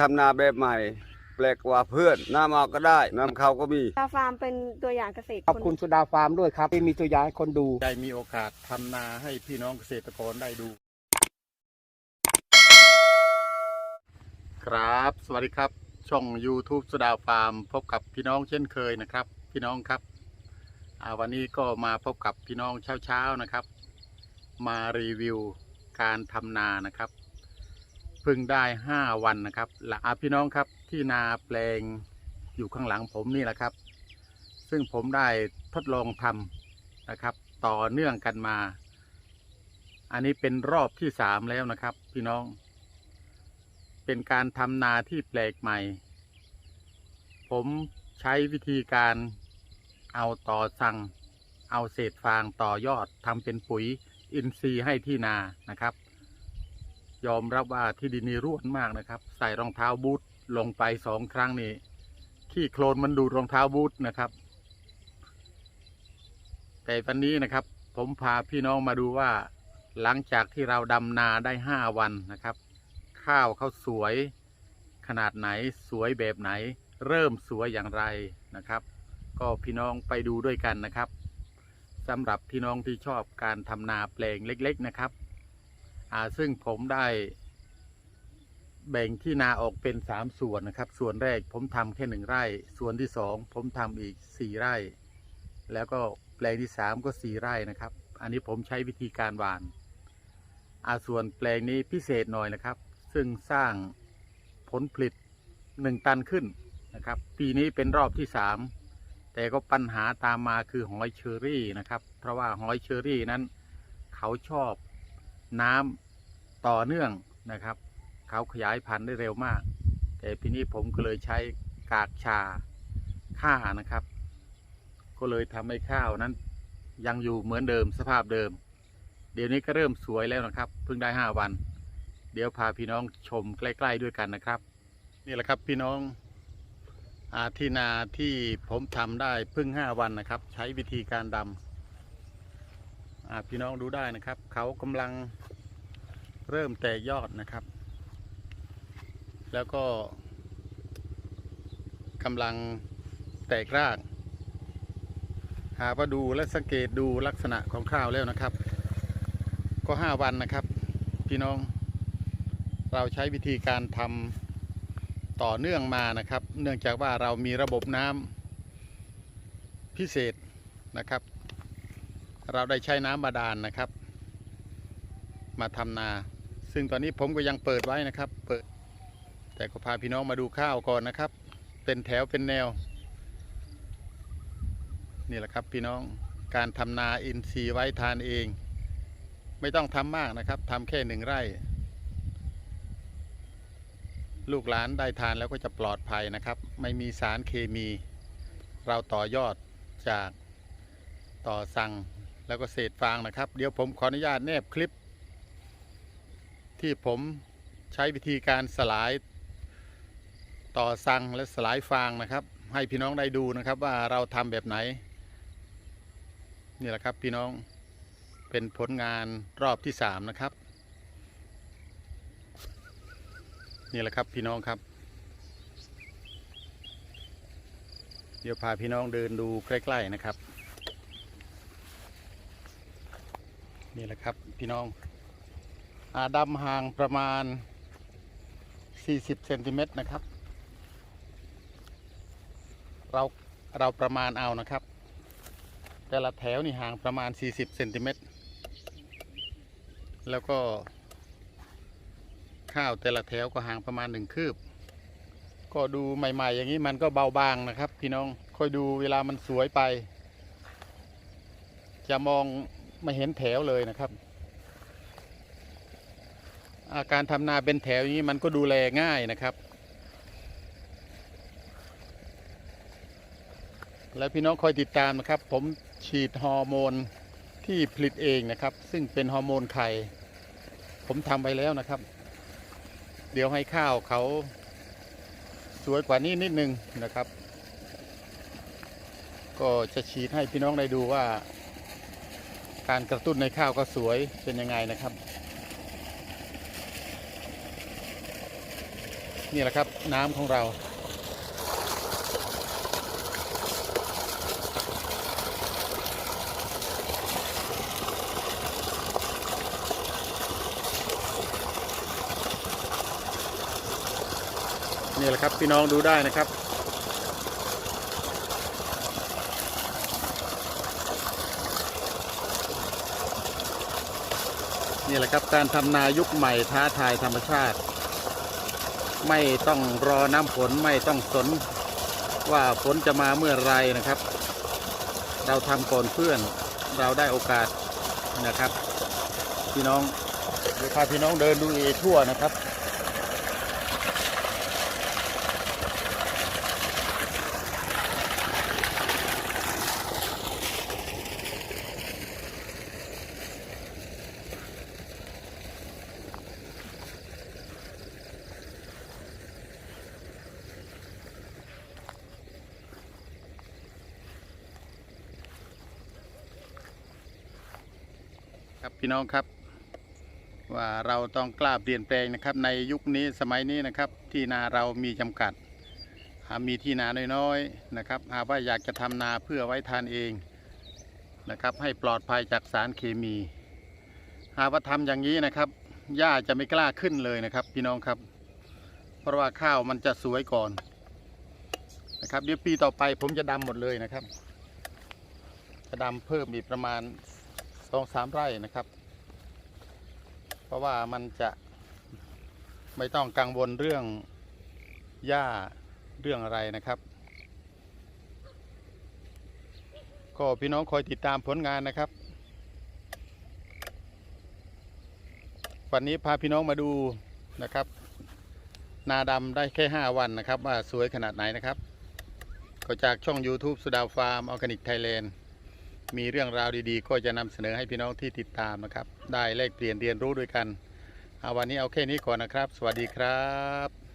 ทำนาแบบใหม่ แปลกกว่าเพื่อนน้ำเอาก็ได้น้ำเขาก็มี ตาฟาร์มเป็นตัวอย่างเกษตรขอบคุณสุดาฟาร์มด้วยครับที่มีตัวอย่างให้คนดู ได้มีโอกาสทำนาให้พี่น้องเกษตรกรได้ดู ครับ สวัสดีครับ ช่อง YouTube สดาฟาร์ม พบกับพี่น้องเช่นเคยนะครับ พี่น้องครับอ่าวันนี้ก็มาพบกับพี่น้องเช้าๆนะครับ มารีวิวการทำนานะครับ เพิ่งได้5วันนะครับและอาพี่น้องครับที่นาแปลงอยู่ข้างหลังผมนี่แหละครับ ซึ่งผมได้ทดลองทำนะครับ ต่อเนื่องกันมา อันนี้เป็นรอบที่สามแล้วนะครับ พี่น้อง เป็นการทำนาที่แปลกใหม่ ผมใช้วิธีการเอาต่อสั่ง เอาเศษฟางต่อยอดทำเป็นปุ๋ยอินทรีย์ให้ที่นานะครับ ยอมรับว่าที่ดินนี่ร่วนมากนะครับ ใส่รองเท้าบูทลงไปสองครั้งนี่ขี้โคลนมันดูดรองเท้าบูทนะครับ แต่วันนี้นะครับ ผมพาพี่น้องมาดูว่า หลังจากที่เราดำนาได้ห้าวันนะครับ ข้าวเขาสวยขนาดไหนสวยแบบไหน เริ่มสวยอย่างไรนะครับ ก็พี่น้องไปดูด้วยกันนะครับสำหรับพี่น้องที่ชอบการทำนาแปลงเล็ก ๆนะครับ อ่าซึ่งผมได้ แบ่งที่นาออกเป็นสามส่วนนะครับ ส่วนแรกผมทำแค่หนึ่งไร่ ส่วนที่สองผมทำอีกสี่ไร่ แล้วก็แปลงที่สามก็สี่ไร่นะครับ อันนี้ผมใช้วิธีการหวานอาส่วนแปลงนี้พิเศษหน่อยนะครับ ซึ่งสร้างผลผลิตหนึ่งตันขึ้นนะครับ ปีนี้เป็นรอบที่สามแต่ก็ปัญหาตามมาคือหอยเชอรี่นะครับ เพราะว่าหอยเชอรี่นั้น เขาชอบ น้ำต่อเนื่องนะครับ เขาขยายพันธุ์ได้เร็วมาก แต่ปีนี้ผมก็เลยใช้กากชาฆ่านะครับ ก็เลยทำให้ข้าวนั้น ยังอยู่เหมือนเดิมสภาพเดิม เดี๋ยวนี้ก็เริ่มสวยแล้วนะครับ เพิ่งได้ห้าวัน เดี๋ยวพาพี่น้องชมใกล้ ๆด้วยกันนะครับ นี่แหละครับพี่น้องอาที่นาที่ผมทำได้เพิ่งห้าวันนะครับ ใช้วิธีการดำอ่า พี่น้องดูได้นะครับ เขากำลังเริ่มแตกยอดนะครับ แล้วก็กำลังแตกราก หากว่าดูและสังเกตดูลักษณะของข้าวแล้วนะครับ ก็ห้าวันนะครับ พี่น้องเราใช้วิธีการทำต่อเนื่องมานะครับ เนื่องจากว่าเรามีระบบน้ำพิเศษนะครับ เราได้ใช้น้ำบาดาลนนะครับ มาทำนา ซึ่งตอนนี้ผมก็ยังเปิดไว้นะครับ เปิด แต่ก็พาพี่น้องมาดูข้าวก่อนนะครับ เป็นแถวเป็นแนว นี่แหละครับพี่น้องการทำนาอินทรีย์ไว้ทานเอง ไม่ต้องทำมากนะครับทำแค่หนึ่งไร่ ลูกหลานได้ทานแล้วก็จะปลอดภัยนะครับ ไม่มีสารเคมี เราต่อยอดจากต่อสั่ง แล้วก็เศษฟางนะครับ เดี๋ยวผมขออนุญาตแนบคลิป ที่ผมใช้วิธีการสลายต่อสังและสลายฟางนะครับ ให้พี่น้องได้ดูนะครับว่าเราทำแบบไหน นี่แหละครับพี่น้องเป็นผลงานรอบที่สามนะครับ นี่แหละครับพี่น้องครับ เดี๋ยวพาพี่น้องเดินดูใกล้ ๆนะครับ นี่แหละครับพี่น้องอาดำห่างประมาณ 40เซนติเมตรนะครับ เราเราประมาณเอานะครับ แต่ละแถวนี่ห่างประมาณ 40เซนติเมตรแล้วก็ข้าวแต่ละแถวก็ห่างประมาณหนึ่งคืบ ก็ดูใหม่ ๆ อย่างนี้มันก็เบาบางนะครับ พี่น้องค่อยดูเวลามันสวยไป จะมอง ไม่เห็นแถวเลยนะครับ อาการทำนาเป็นแถวอย่างนี้มันก็ดูแลง่ายนะครับ แล้วพี่น้องคอยติดตามนะครับ ผมฉีดฮอร์โมนที่ผลิตเองนะครับ ซึ่งเป็นฮอร์โมนไข่ ผมทำไปแล้วนะครับ เดี๋ยวให้ข้าวเขาสวยกว่านี้นิดนึงนะครับ ก็จะฉีดให้พี่น้องได้ดูว่า การกระตุ้นในข้าวก็สวยเป็นยังไงนะครับ นี่แหละครับน้ำของเรา นี่แหละครับพี่น้องดูได้นะครับ นี่แหละครับการทำนายุคใหม่ท้าทายธรรมชาติ ไม่ต้องรอน้ำฝนไม่ต้องสนว่าฝนจะมาเมื่อไรนะครับ เราทำก่อนเพื่อนเราได้โอกาสนะครับ พี่น้องเดี๋ยวพาพี่น้องเดินดูเอทั่วนะครับ ครับพี่น้องครับ ว่าเราต้องกล้าเปลี่ยนแปลงนะครับ ในยุคนี้สมัยนี้นะครับ ที่นาเรามีจำกัดหามีที่นาน้อยๆนะครับหากว่าอยากจะทำนาเพื่อไว้ทานเองนะครับ ให้ปลอดภัยจากสารเคมี หากว่าทำอย่างนี้นะครับหญ้าจะไม่กล้าขึ้นเลยนะครับ พี่น้องครับ เพราะว่าข้าวมันจะสวยก่อนนะครับ เดี๋ยวปีต่อไปผมจะดำหมดเลยนะครับ จะดำเพิ่มอีกประมาณ สองสามไร่นะครับ เพราะว่ามันจะไม่ต้องกังวลเรื่องหญ้าเรื่องอะไรนะครับก็พี่น้องคอยติดตามผลงานนะครับ วันนี้พาพี่น้องมาดูนะครับ นาดำได้แค่ 5 วันนะครับ ว่าสวยขนาดไหนนะครับ ก็จากช่อง YouTube สุดาวฟาร์มออร์แกนิกไทยแลนด์ มีเรื่องราวดีๆ ก็จะนำเสนอให้พี่น้องที่ติดตามนะครับ ได้แลกเปลี่ยนเรียนรู้ด้วยกันเอาวันนี้เอาแค่นี้ก่อนนะครับ สวัสดีครับ